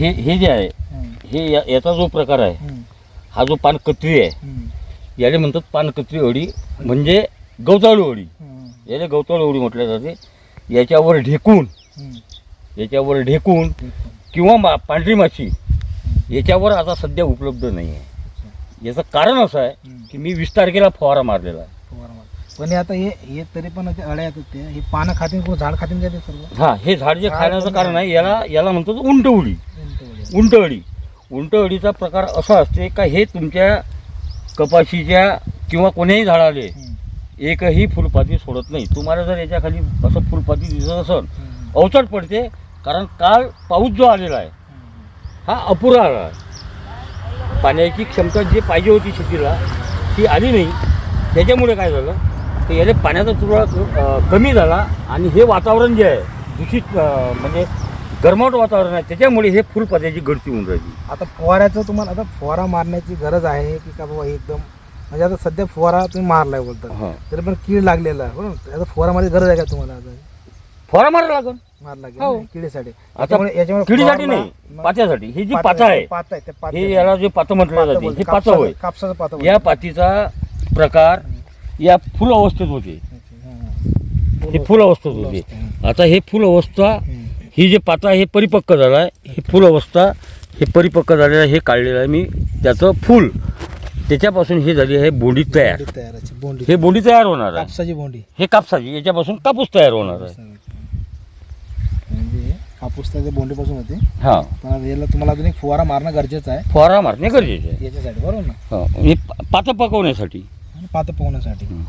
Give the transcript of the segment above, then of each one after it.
हे हे जे आहे हे या- याचा जो प्रकार आहे हा जो पानकत्री आहे याला म्हणतात पानकत्री अळी म्हणजे गवताळू हम्म, याला गवताळू अळी म्हटलं जाते. याच्यावर ढेकून. याच्यावर ढेकून. किंवा मा पांढरी माशी याच्यावर आता सध्या उपलब्ध नाही आहे. याचं कारण असं आहे. की मी वीस तारखेला फवारा मारलेला आहे. पण हे आता हे हे तरी पण ते अळ्या येतात ते. हे पानं खातील कोण झाड खातील काय ते सर्व? हा हे झाड जे खाण्याचं कारण आहे याला याला म्हणतात उंट उडी उंटवडे. उंट अळी उंट अळीचा प्रकार असा असते का हे तुमच्या कपाशीच्या किंवा कोण्याही झाडाले एकही फुलपाती सोडत नाही. तुम्हाला जर याच्या खाली असं फुलपाती दिसत असेल अवचट पडते कारण काल पाऊस जो आलेला आहे. हा अपुरा आला आहे. पाण्याची क्षमता जी पाहिजे होती शेतीला ती आली नाही. त्याच्यामुळे काय झालं तर याला पाण्याचा तुरा कमी झाला आणि हे वातावरण जे आहे दूषित म्हणजे गरमाट वातावरण आहे त्याच्यामुळे हे फुलपात्याची गळती होऊन राहिली. आता फवाऱ्याचं तुम्हाला आता फवारा मारण्याची गरज आहे की का बाबा एकदम म्हणजे आता सध्या फवारा तुम्ही मारलाय बोलतात. हां. तरी पण कीड लागलेला आहे बरोबर? आता फवारामध्ये गरज आहे का तुम्हाला आता? फवारा मारा लागेल मार लागेल हो. किडीसाठी. आता याच्यामुळे याच्यामुळे किडीसाठी नाही पात्यासाठी. ही जी पात- पाता आहे पात आहे ते पात हे याला जे पातं म्हटलं जाते हे पातं होय. कापसाचं पात या पातीचा प्रकार या फुल अवस्थेत होते. हे. फुल अवस्थेत होते. आता हे फुल अवस्था ही जे पाता हे परिपक्व झालं आहे. हे फुल अवस्था हे परिपक्व झालेलं आहे हे काढलेलं आहे मी. त्याचं फुल त्याच्यापासून हे झाली आहे बोंडी तयार. बोंडी तयाराची बोंडी हे बोंडी तयार होणार आहे. कापसाची बोंडी. हे कापसाची याच्यापासून कापूस तयार होणार आहे. म्हणजे कापूस तर बोंडीपासून होते. हां. पण याला तुम्हाला अजून एक फवारा मारणं गरजेचं आहे. फवारा मारणे गरजेचे आहे. याच्यासाठी बरोबर ना? हां. हे पा- पातं पकवण्यासाठी. आणि पात पोहण्यासाठी हं.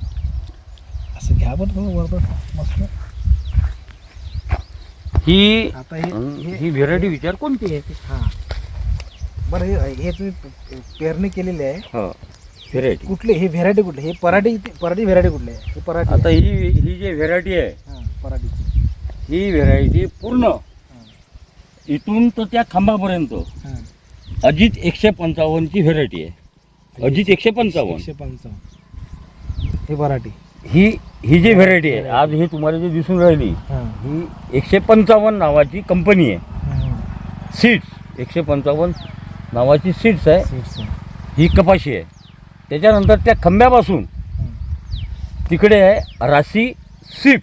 असं घ्या बरं थोडं बरोबर मस्त. ही आता हे हे- ही व्हेरायटी विचार कोणती आहे? हां. बरं हे हे तुम्ही पेरणी केलेली आहे. हां व्हेरायटी. कुठली? हे व्हेरायटी कुठली? हे पराठी पराठी व्हेरायटी कुठली आहे? हे पराठी आता ही ही जी व्हेरायटी आहे हां पराठीची. ही व्हेरायटी पूर्ण इथून तर त्या खांबापर्यंत. हां. अजित एकशे पंचावन्नची व्हेरायटी आहे. अजित एकशे पंचावन्न. एकशे पंचावन्न. हे पराठी. ही ही जी व्हेरायटी आहे आज ही तुम्हाला जी दिसून राहिली हां. एकशे पंचावन्न नावाची कंपनी आहे. सीड्स एकशे पंचावन्न नावाची सीड्स आहे. ही कपाशी आहे. त्याच्यानंतर त्या खंब्यापासून. तिकडे आहे राशी स्विप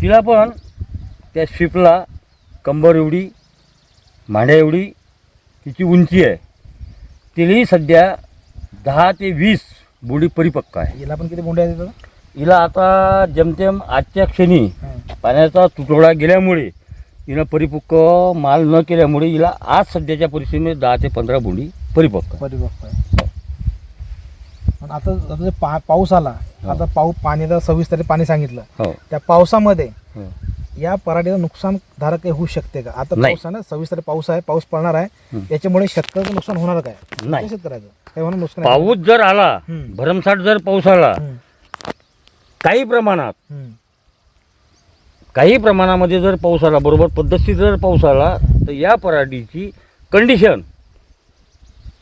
तिला पण त्या स्विपला कंबर एवढी मांड्या एवढी तिची उंची आहे. तिलाही सध्या दहा ते वीस बुडी परिपक्व आहे याला पण किती बोंडे आहेत? हिला आता जमतेम आजच्या क्षणी हां. पाण्याचा तुटवडा गेल्यामुळे हिनं परिपक्व माल न केल्यामुळे हिला आज सध्याच्या परिस्थितीमध्ये दहा ते पंधरा बुंडी परिपक्व आहे. परिपक्व आहे पण आता आता जे पा पाऊस आला हो. आता पाऊस पाणी आता सव्वीस तारीख पाणी सांगितलं हो त्या पावसामध्ये हो. या पराठीचं नुकसान धारक काही होऊ शकते का आता नाही. पाऊस आहे सव्वीस तारीख पाऊस आहे पाऊस पडणार आहे. याच्यामुळे शेतकऱ्याचं नुकसान होणार काय नाही. काय शेतकऱ्याचं काही होणार नुकसान आहे? पाऊस जर आला हम्म. भरमसाठ जर पाऊस आला काही प्रमाणात काही प्रमाणामध्ये जर पाऊस आला बरोबर पद्धतशीर जर पाऊस आला तर या पराठीची कंडिशन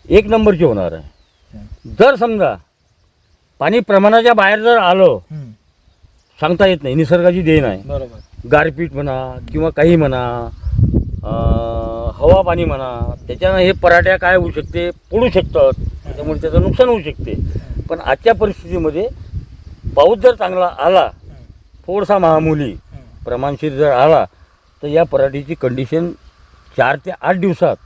एक नंबरची होणार आहे जर समजा पाणी प्रमाणाच्या बाहेर जर आलं. सांगता येत नाही निसर्गाची देण आहे बरोबर गारपीट म्हणा किंवा काही म्हणा हवा पाणी म्हणा त्याच्यानं हे पराठ्या काय होऊ शकते? पडू शकतात. त्याच्यामुळे त्याचं नुकसान होऊ शकते. पण आजच्या परिस्थितीमध्ये पाऊस जर चांगला आला थोडसा थोडासा महामुली प्रमाणशीर जर आला तर या पराठीची कंडिशन चार ते आठ दिवसात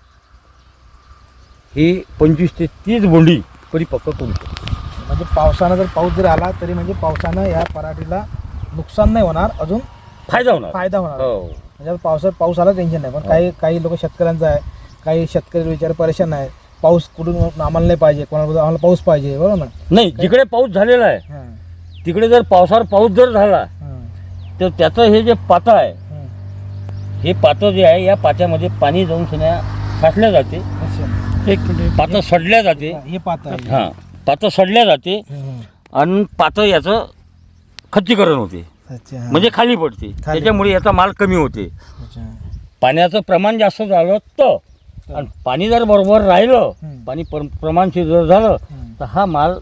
ही पंचवीस ते तीस बोंडी परिपक्व करू शकते. म्हणजे पावसानं जर पाऊस जर आला तरी म्हणजे पावसानं या पराठीला नुकसान नाही होणार. अजून फायदा होणार. फायदा होणार. हो. म्हणजे आता पावसात पाऊस आला टेन्शन नाही पण काही काही लोक शेतकऱ्यांचं आहे काही शेतकरी विचार परेशान आहे. पाऊस कुठून आम्हाला नाही पाहिजे कोणाला आम्हाला पाऊस पाहिजे बरोबर ना? नाही जिकडे पाऊस झालेला आहे हां, तिकडे जर पावसावर पाऊस जर झाला हां, तर त्याचं हे जे पातं आहे हां. हे पातं जे आहे या पात्यामध्ये पाणी जाऊन सण्या साचल्या जाते. अच्छा. एक मिनिट पातं सडल्या जाते. हे पाहत आहे. हां पातं सडल्या जाते हं, आणि पातं याचं खच्चीकरण होते. अच्छा हां. म्हणजे खाली पडते. त्याच्यामुळे याचा माल कमी होते. अच्छा. पाण्याचं प्रमाण जास्त झालं तर आणि पाणी जर बरोबर राहिलं हं. पाणी पर प्रमाणशीर जर झालं हं. तर हा माल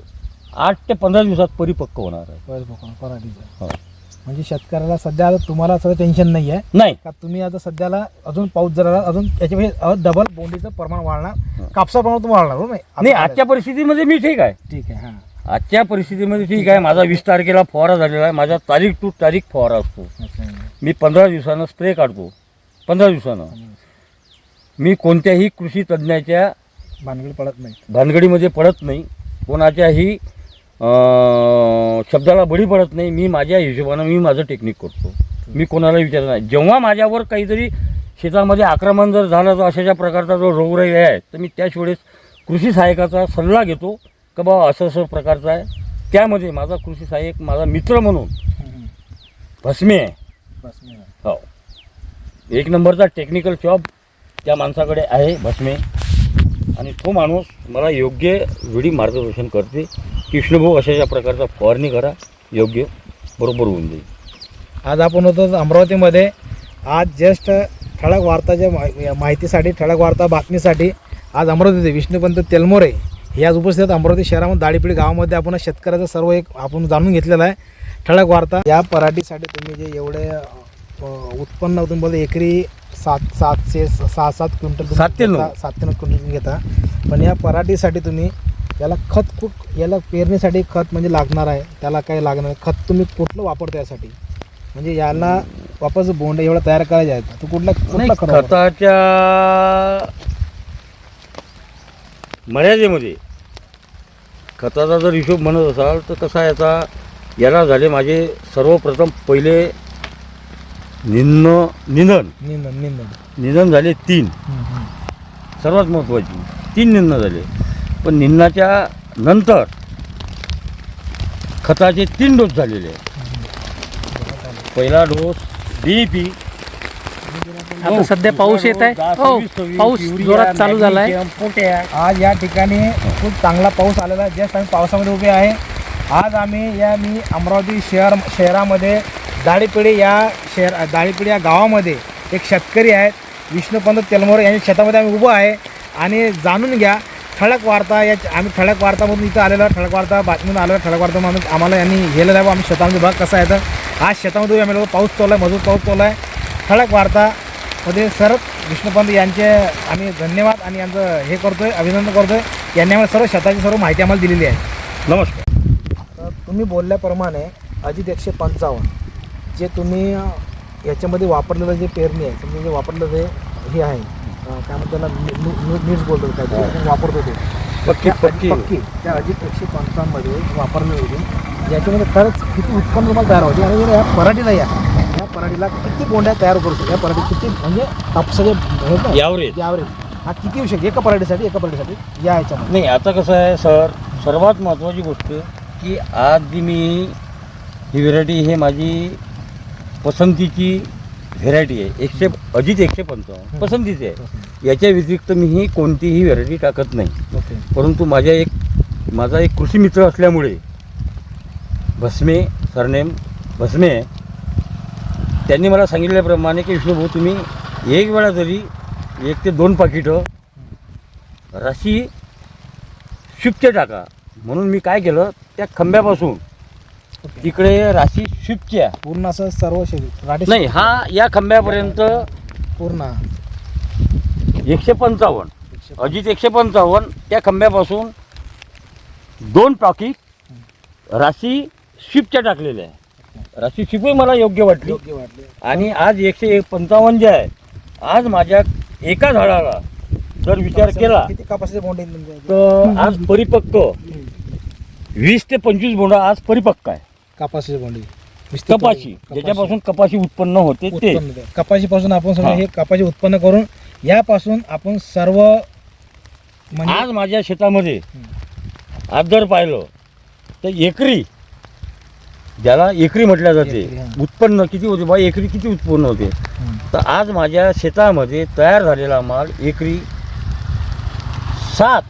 आठ ते पंधरा दिवसात परिपक्व होणार आहे. पराठीचं हो. म्हणजे शेतकऱ्याला सध्या तुम्हाला सगळं टेन्शन नाही आहे नाही. का तुम्ही आता सध्याला अजून पाऊस जर आला, अजून याच्यापेक्षा डबल बोंडीचं प्रमाण वाढणार कापसा प्रमाण वाढणार आता नाही. आजच्या परिस्थितीमध्ये मी ठीक आहे. ठीक आहे हां. आजच्या परिस्थितीमध्ये ठीक आहे माझा वीस तारखेला फवारा झालेला आहे माझा तारीख टू तारीख फवारा असतो. मी पंधरा दिवसानं स्प्रे काढतो. पंधरा दिवसानं. मी कोणत्याही कृषी तज्ज्ञाच्या भानगडी पडत नाही. भानगडीमध्ये पडत नाही. कोणाच्याही शब्दाला बळी पडत नाही. मी माझ्या हिशोबानं मी माझं टेक्निक करतो. मी कोणाला विचारत नाही. जेव्हा माझ्यावर काहीतरी शेतामध्ये आक्रमण जर झालं तर अशाच्या प्रकारचा जो रोगराई आहे तर मी त्याच वेळेस कृषी सहाय्यकाचा सल्ला घेतो. का बाबा असं असं प्रकारचं आहे. त्यामध्ये माझा कृषी सहाय्यक माझा मित्र म्हणून भस्मे आहे. हो. एक नंबरचा टेक्निकल जॉब त्या माणसाकडे आहे भस्मे. आणि तो माणूस मला योग्य वेळी मार्गदर्शन करते. की विष्णुभाऊ अशा प्रकारचा फवारणी करा योग्य बरोबर होऊन जाईल. आज आपण होतो अमरावतीमध्ये. आज जस्ट ठळक वार्ताच्या माहितीसाठी ठळक वार्ता बातमीसाठी आज अमरावतीचे विष्णुपंत तेलमोरे हे आज उपस्थित अमरावती शहरामध्ये दाडीपिडी गावामध्ये. आपण शेतकऱ्याचं सर्व एक आपण जाणून घेतलेलं आहे. ठळक वार्ता. या पराठीसाठी तुम्ही जे एवढे उत्पन्न तुम्ही एकरी सात सातशे सहा सात क्विंटल तुम्ही सात ते नऊ. घेता, सात ते नऊ क्विंटल घेता. पण या पराठीसाठी तुम्ही याला खत खूप याला पेरणीसाठी खत म्हणजे लागणार आहे. त्याला काय लागणार आहे खत तुम्ही कुठलं वापरता यासाठी? म्हणजे याला वापस बोंड एवढा तयार करायचे आहेत. तर कुठला कुठला? खताच्या मर्यादेमध्ये. खताचा जर हिशोब म्हणत असाल तर कसं आता याला झाले माझे सर्वप्रथम पहिले निन्न निंदन. निंदन निंदन. निधन झाले तीन. सर्वात महत्त्वाची तीन निंदन झाले. पण निंदनाच्या नंतर खताचे तीन डोस झालेले. पहिला डोस डी पी आता सध्या पाऊस येत आहे. हो पाऊस जोरात चालू झाला आहे. आज या ठिकाणी खूप चांगला पाऊस आलेला आहे. जस्ट आम्ही पावसामध्ये उभे आहे. आज आम्ही या मी अमरावती शहर शहरामध्ये दाढीपिढी या शहर दाढीपिढी या गावामध्ये एक शेतकरी आहेत. विष्णुपंत तेलमोर यांच्या शेतामध्ये आम्ही उभं आहे. आणि जाणून घ्या ठळक वार्ता या आम्ही ठळक वार्तामधून इथं आलेलो आहे. ठळक वार्ता बातमीतून आलो आहे. ठळक वार्ता म्हणून आम्हाला यांनी गेलेलं आहे. आम्ही शेतामध्ये भाग कसा आहे तर आज शेतामध्ये आम्ही लोक पाऊस चालू आहे मजबूत पाऊस चालू आहे ठळक वार्ता मध्ये सर विष्णुपंत यांचे आम्ही धन्यवाद आणि यांचं हे करतोय अभिनंदन करतोय. यांनी आम्हाला सर्व शेताची सर्व माहिती आम्हाला दिलेली आहे. नमस्कार. तुम्ही बोलल्याप्रमाणे अजित एकशे पंचावन्न जे तुम्ही याच्यामध्ये वापरलेलं जे पेरणी आहे समजा जे वापरलेलं जे हे आहे काय म्हणतात त्याला नीट्स बोलतो काय ते वापरतो ते. पक्की पक्की. पक्की त्या अजित एकशे पंचावन्नमध्ये वापरलेलं होते याच्यामध्ये खरंच किती उत्पन्न तुम्हाला तयार होते आणि या पराठीला या. पराठीला किती बोंड्या तयार करू शकतो? या पराठी किती म्हणजे कापसाचे हे ना, यावरेज हा किती येऊ शकते एका पराठीसाठी एका पराठीसाठी या ह्याच्यामध्ये नाही आता कसं आहे सर सर्वात महत्त्वाची गोष्ट की आज जी मी ही व्हेरायटी हे माझी पसंतीची व्हेरायटी आहे. एकशे अजित एकशे पंचावन्न पसंतीची आहे. याच्या व्यतिरिक्त मी ही कोणतीही व्हेरायटी टाकत नाही. परंतु माझ्या एक माझा एक कृषी मित्र असल्यामुळे भस्मे सरनेम भस्मे आहे. त्यांनी मला सांगितल्याप्रमाणे की विष्णुभाऊ तुम्ही एक वेळा तरी एक ते दोन पाकिटं राशी शिफ्टचे टाका. म्हणून मी काय केलं त्या खंब्यापासून तिकडे राशी शिफ्टच्या पूर्ण असं सर्व शरीर नाही हा या खंब्यापर्यंत पूर्ण. एकशे पंचावन्न. अजित एकशे पंचावन्न. त्या खंब्यापासून दोन पाकिट राशी शिफ्टच्या टाकलेल्या आहे राशी शिपही मला योग्य वाटली योग्य वाटले आणि आज एकशे एक पंचावन्न जे आहे आज माझ्या एका झाडाला जर विचार केला किती कपाशीचे बोंडे आहेत तुमच्या इथे? तर आज परिपक्व वीस ते पंचवीस बोंडा आज परिपक्व आहे कपाशीचे बोंडे कपाशी. ज्याच्यापासून कपाशी उत्पन्न होते ते उत्पन्न ते. कपाशीपासून आपण हा. हे कपाशी उत्पन्न करून यापासून आपण सर्व म्हणजे आज माझ्या शेतामध्ये आज जर पाहिलं तर एकरी ज्याला एकरी म्हटल्या जाते. उत्पन्न किती होते? बा एकरी किती उत्पन्न होते. तर आज माझ्या शेतामध्ये तयार झालेला माल एकरी सात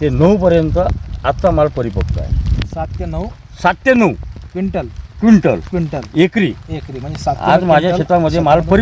ते नऊपर्यंत आजचा माल परिपक्व आहे. सात ते नऊ? सात ते नऊ. क्विंटल. क्विंटल. क्विंटल. एकरी. एकरी म्हणजे सात आज माझ्या शेतामध्ये माल परिपक्व